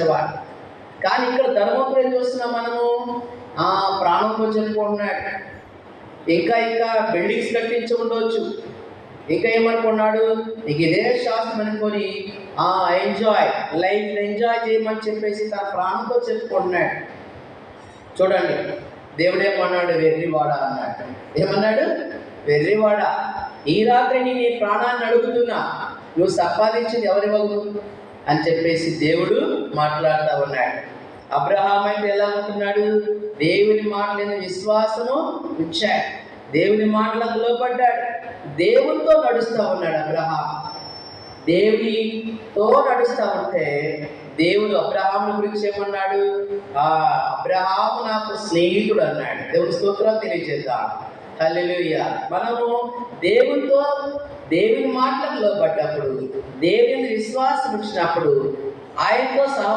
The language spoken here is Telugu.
చేసేవాడు. కానీ ఇక్కడ ధర్మపురం ఏం చూస్తున్నాం మనము. ఆ ప్రాణంతో చెప్పుకుంటున్నాడు ఇంకా ఇంకా బిల్డింగ్స్ కట్టించి ఉండవచ్చు ఇంకా ఏమనుకున్నాడు? నీకు ఇదే శాస్త్రం అనుకొని ఆ ఎంజాయ్ లైఫ్ ఎంజాయ్ చేయమని చెప్పేసి తన ప్రాణంతో చెప్పుకుంటున్నాడు. చూడండి దేవుడు ఏమన్నాడు? వెర్రివాడ అన్నాడు. ఏమన్నాడు? వెర్రివాడ. ఈ రాత్రి నీ నీ ప్రాణాన్ని అడుగుతున్నా. నువ్వు సంపాదించింది ఎవరి అని చెప్పేసి దేవుడు మాట్లాడుతూ ఉన్నాడు. అబ్రహాం అయితే ఎలా ఉంటున్నాడు? దేవుని మాటలైన విశ్వాసము ఉంచాడు. దేవుని మాటలకు లోపడ్డాడు దేవునితో నడుస్తూ ఉన్నాడు అబ్రహాం దేవునితో నడుస్తూ ఉంటే దేవుడు అబ్రహాం గురించి ఏమన్నాడు? ఆ అబ్రహాము నాకు స్నేహితుడు అన్నాడు. దేవుని స్తోత్రాలు తెలియజేద్దాం. హల్లెలూయ. మనము దేవునితో దేవుని మాటలకు లోపడ్డప్పుడు దేవుని విశ్వాసం ఇచ్చినప్పుడు ఆయనతో సహ